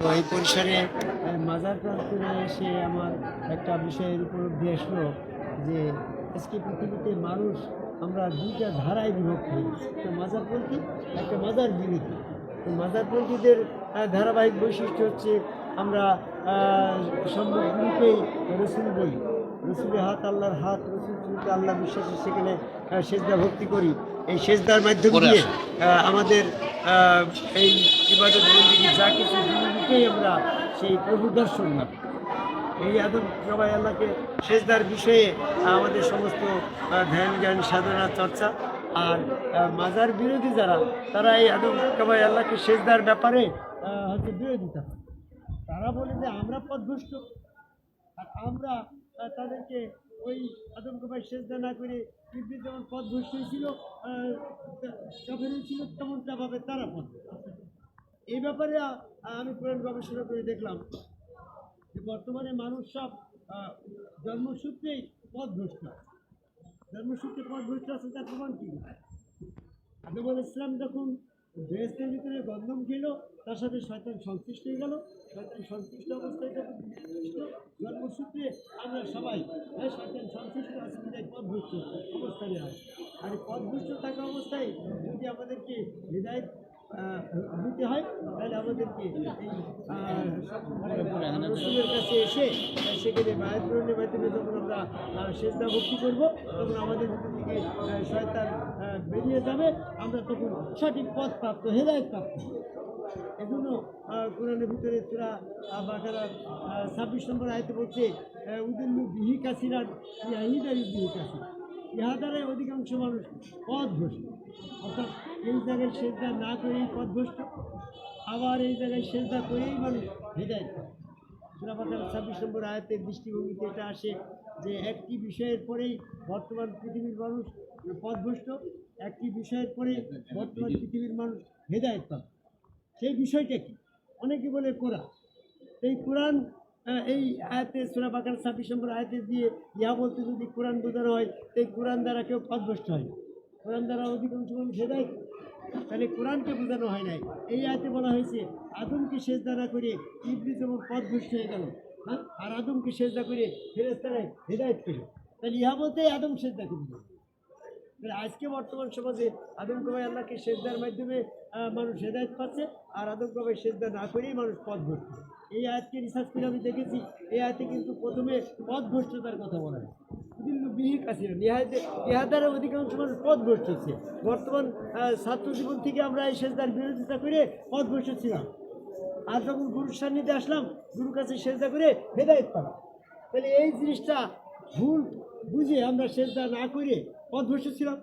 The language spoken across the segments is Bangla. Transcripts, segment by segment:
তো এই পরিসরে মাজার প্রান্তরে এসে আমার একটা বিষয়ের উপলব্ধি আসলো যে আজকে পৃথিবীতে মানুষ আমরা দুইটা ধারায় বিভক্ত হয়েছি একটা মাজারপন্থী একটা মাজার বিরোধী। তো মাজারপন্থীদের আহ, ধারাবাহিক বৈশিষ্ট্য হচ্ছে আমরা সম্মুখগুলিকেই রসুল বলি। রসুলের হাত আল্লাহর হাত রসুল চুলকে আল্লাহ বিশ্বাসে সেখানে সেজদা ভক্তি করি। এই সেজদার মাধ্যম দিয়ে আমাদের এই ইবাদত বন্দিগি যা কিছু দিনকেই আমরা সেই প্রভু দর্শন লাভ এই আদম সবাই আল্লাহকে সেজদার বিষয়ে আমাদের সমস্ত ধ্যান, জ্ঞান, সাধনা, চর্চা আর মাজার বিরোধী যারা, তারা এই আদম সবাই আল্লাহকে সেজদার ব্যাপারে হচ্ছে বিরোধিতা করে। তারা বলে যে আমরা পথভ্রষ্ট। আর আমরা তাদেরকে ওই আদম কবাই সেজদা না করে পৃথিবী যেমন পথভ্রষ্ট হয়েছিল কাফের ছিল তেমনটাভাবে তারা পথ এই ব্যাপারে আমি পুরাণ গবেষণা করে দেখলাম যে বর্তমানে মানুষ সব জন্মসূত্রেই পথভ্রষ্ট। জন্মসূত্রে পথভ্রষ্ট আছে তার প্রমাণ কি? আদম আল ইসলাম যখন ড্রেসের ভিতরে গন্ধম খেল তার সাথে শয়তান সংশ্লিষ্ট হয়ে গেল। শয়তান সংশ্লিষ্ট অবস্থায় যখন জন্মসূত্রে আমরা সবাই হ্যাঁ, শয়তান সংশ্লিষ্ট আছে বিদায় পথভ্রষ্ট অবস্থানে আছে। আর পথভ্রষ্ট থাকা অবস্থায় যদি আমাদেরকে হৃদায়ত দিতে হয় তাহলে আমাদেরকে রসুলের কাছে এসে সেখানে পূরণের মাধ্যমে যখন আমরা সেজদা ভক্তি করব। তখন আমাদের ভিতর থেকে শয়তান বেরিয়ে যাবে। আমরা তখন সঠিক পথ প্রাপ্ত হেদায়ত প্রাপ্ত। এজন্য কোরআনের ভিতরে সুরা বাকারা ছাব্বিশ নম্বর আয়তে বলছে উদিল্লু বিহি কাসিরান ইয়াহিদারি বিহি কাসির ইহা দ্বারাই অধিকাংশ মানুষ পথভ্রষ্ট। অর্থাৎ এই জায়গায় সেজদা না করেই পথভ্রষ্ট, আবার এই জায়গায় সেজদা করেই মানুষ হৃদায়ত পায়। সুরা ছাব্বিশ নম্বর আয়তের দৃষ্টিভঙ্গিতে এটা আসে যে একটি বিষয়ের পরেই বর্তমান পৃথিবীর মানুষ পথভ্রষ্ট, একটি বিষয়ের পরে বর্তমান পৃথিবীর মানুষ হেদায়ত পাবে সেই বিষয়টা কি? অনেকে বলে কোরআন। এই কোরআন এই আয়াতে সুরা বাকার ছাব্বিশ নম্বর আয়াতে দিয়ে ইহা বলতে যদি কোরআন বোঝানো হয় এই কোরআন দ্বারা কেউ পথভ্রষ্ট হয় কোরআন দ্বারা অধিকাংশ মানুষ হেদায় তাহলে কোরআনকে বোঝানো হয় নাই। এই আয়াতে বলা হয়েছে, আদমকে সেজদা না করে ইবলি যেমন পথভ্রষ্ট হয়ে গেল। হ্যাঁ? আর আদমকে সেজদা করে ফেরেস্তারাই হেদায়ত পেল। তাহলে ইহা বলতে আদম সেজদা করে দিল। তাহলে আজকে বর্তমান সমাজে আদম কবাই আল্লাহকে সেজদার মাধ্যমে মানুষ হেদায়ত পাচ্ছে, আর আদম কবাই সেজদা না করেই মানুষ পথ ভরছে এই আয়াতকে রিসার্চ করে আমি দেখেছি, এই আয়াতে কিন্তু প্রথমে পথ ভ্রষ্টতার কথা বলা হয়। কিন্তু বিহি কাছিলেন ইহাতে ইহা দ্বারা অধিকাংশ মানুষ পথ ভ্রষ্ট হচ্ছে বর্তমান ছাত্র জীবন থেকে আমরা এই সেজদার বিরোধিতা করে পথ ভ্রষ্ট ছিলাম। আর যখন গুরুর সান্নিধ্যে আসলাম, গুরুর কাছে সেজদা করে হেদায়ত পেলাম। তাহলে এই জিনিসটা ভুল বুঝে আমরা সেজদা না করে পথভ্রষ্ট ছিলাম।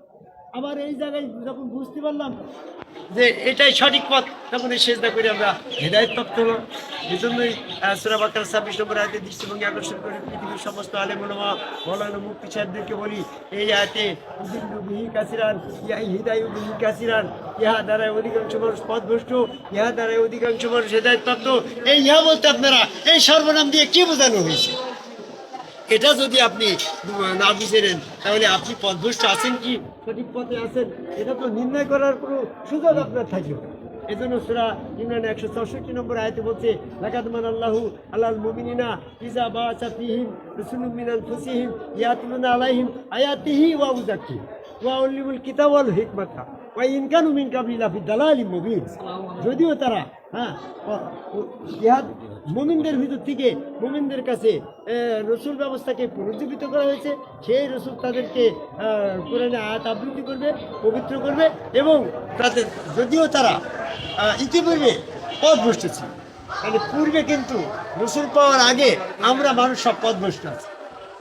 আবার এই জায়গায় যখন বুঝতে পারলাম যে এটাই সঠিক পথ, তখন এই সেজদা করে আমরা হেদায়ত প্রাপ্ত হলাম এই জন্যই সুরা বাকার ছাব্বিশ নম্বর আয়তে দৃষ্টিভঙ্গি আকর্ষণ করে পৃথিবীর সমস্ত আলেমুলমা মৌলানা মুক্তি সাহেবদেরকে বলি, এই আয়তে বিহি কাসিরান ইয়া হিদায়ু বিহি কাসিরান, ইহা দ্বারাই অধিকাংশ মানুষ পথভ্রষ্ট, ইহা দ্বারাই অধিকাংশ মানুষ হেদায়ত প্রাপ্ত। এই ইহা বলতে আপনারা, এই সর্বনাম দিয়ে কি বোঝানো হয়েছে? এটা যদি আপনি না বুঝেন তাহলে আপনি পথভ্রষ্ট আছেন কি? সঠিক পথে আছেন, এটা তো নির্ণয় করার কোনো সুযোগ আপনার থাকবে এজন্য সুরা ইমরান একশো চৌষট্টি নম্বর আয়তে বলছে লাকাদমান আল্লাহু আল্লাহ মুমিনিনা ইজা ইয়াতুলুনা আলাইহিম আয়াতিহি ওয়া উযাক্কি ওয়া উল্লিমুল কিতাব ওয়াল হিকমাতা। ইনকানু মিন কাবলি লাফি দালালিম মুবিন। যদিও তারা হ্যাঁ ইহাদ মোমিনদের ভিতর থেকে মোমিনদের কাছে রসুল ব্যবস্থাকে পুনরুজ্জীবিত করা হয়েছে, সেই রসুল তাদেরকে কোরআনে আয়াত আবৃত্তি করবে, পবিত্র করবে এবং তাদের, যদিও তারা ইতিপূর্বে পথভ্রষ্ট ছিল মানে পূর্বে কিন্তু রসুল পাওয়ার আগে আমরা মানুষ সব পথ পথভ্রষ্ট আছি।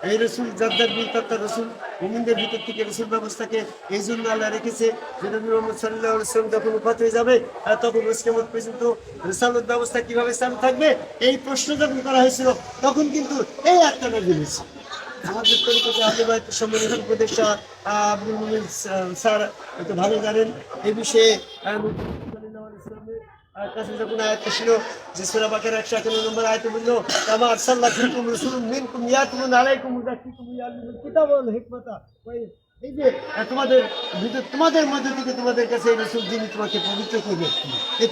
এই রসুল জাদ্দার বিলতাত্তা রসুল মুমিনদের ভিতর থেকে রসুল ব্যবস্থাকে এই জন্য আল্লাহ রেখেছে যে নবী মোহাম্মদ সাল্লাহ যখন উপাত হয়ে যাবে তখন রসকেমত পর্যন্ত রিসালত ব্যবস্থা কীভাবে চালু থাকবে, এই প্রশ্ন যখন করা হয়েছিল, তখন কিন্তু এই একটা হয়েছে আমাদের তরিকতে আলিবায়ত সম্মানিত উপদেষ্টা আব্দুল মুমিন স্যার, হয়তো ভালো জানেন এই বিষয়ে আর কাছে যখন আয়াতটা ছিল যে সূরা বাকারা 111 নম্বর আয়াতে বলল কামা আরসালনা ফিকুম রাসূলুম মিনকুম ইয়াতুলুন আলাইকুম মুযাক্কিকুম ইয়ালুমুল কিতাব ওয়াল হিকমাতা ওয়া এই যে আহ, তোমাদের তোমাদের মধ্যে থেকে তোমাদের কাছে তোমাকে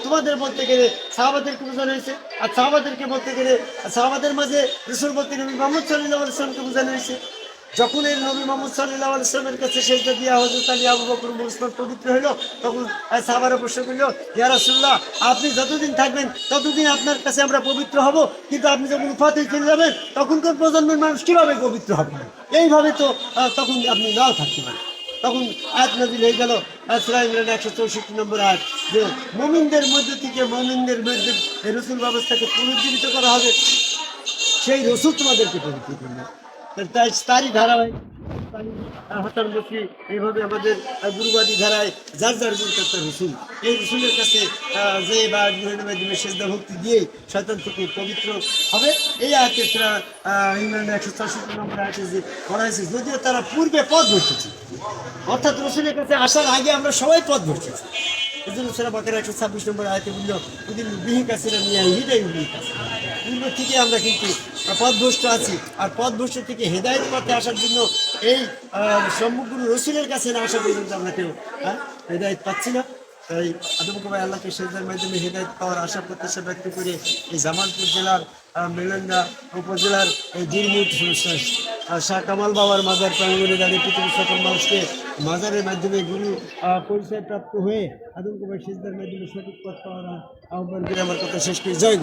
তোমাদের বলতে গেলে সাহাবাদেরকে বোঝানো হয়েছে আর সাহাবাদেরকে বলতে গেলে সাহাবাদের মাঝে রসুল বলতে নবী মোহাম্মদ সাল্লাহ আলসালামকে বোঝানো হয়েছে। যখন এই নবী মোহাম্মদ সাল্লাহ আলসালামের কাছে সেজদা দিয়া হজরত আলী আবু বকর মুসলমান পবিত্র হইল তখন আহ, সাহাবারা প্রশ্ন করল ইয়া রাসূলুল্লাহ আপনি যতদিন থাকবেন ততদিন আপনার কাছে আমরা পবিত্র হব কিন্তু আপনি যখন উফাতে চলে যাবেন তখনকার প্রজন্মের মানুষ কীভাবে পবিত্র হবে? এইভাবে তো তখন আপনি নাও থাকতে পারেন। তখন আয়াত নাজিল হয়ে গেল ইমরান একশো চৌষট্টি নম্বর আয়াত যে মমিনদের মধ্য থেকে মমিনদের মধ্যে রসুল ব্যবস্থাকে পুনর্জীবিত করা হবে। সেই রসুল তোমাদেরকে পবিত্র করবে। তারই ধারাবাহিক হাতার মুখী এইভাবে আমাদের গুরুবাদী ধারায় যার যার গুরু তার রসুল। এই রসুলের কাছে যে বা মাধ্যমে সেজদা ভক্তি দিয়ে শয়তান থেকে পবিত্র হবে, এই আয়াতে তারা ইংল্যান্ডে একশো চৌষট্টি নম্বর আয়াতে যে করা যদিও তারা পূর্বে পথ ভর্তেছে অর্থাৎ রসুলের কাছে আসার আগে আমরা সবাই পথ ভর্তেছি এই জন্য সেরা বাকের একশো ছাব্বিশ নম্বর আয়তে বলল ওদিন বিহিক আছে না নিয়ে হৃদয় বিহিক আছে। পূর্ব থেকে আমরা কিন্তু পথভ্রষ্ট আছি, আর পথভ্রষ্ট থেকে হেদায়ত পথে আসার জন্য এই সমগ্র রসুলের কাছে না আসা পর্যন্ত আমরা কেউ হ্যাঁ হেদায়ত পাচ্ছি না। তাই আদম কুমার আল্লাহকে সেজদার মাধ্যমে হেদায়ত পাওয়ার আশা প্রত্যাশা ব্যক্ত করে এই জামালপুর জেলার মেলেন্দা উপজেলার এই দিনমুট শাহ কামাল বাবার মাজার প্রাঙ্গণে দাঁড়িয়ে পৃথিবীর সকল মানুষকে মাজারের মাধ্যমে গুরু পরিচয় প্রাপ্ত হয়ে আদম কুমার সেজদার মাধ্যমে সঠিক পথ পাওয়ার আহ্বান করে আমার কথা শেষ করে। জয়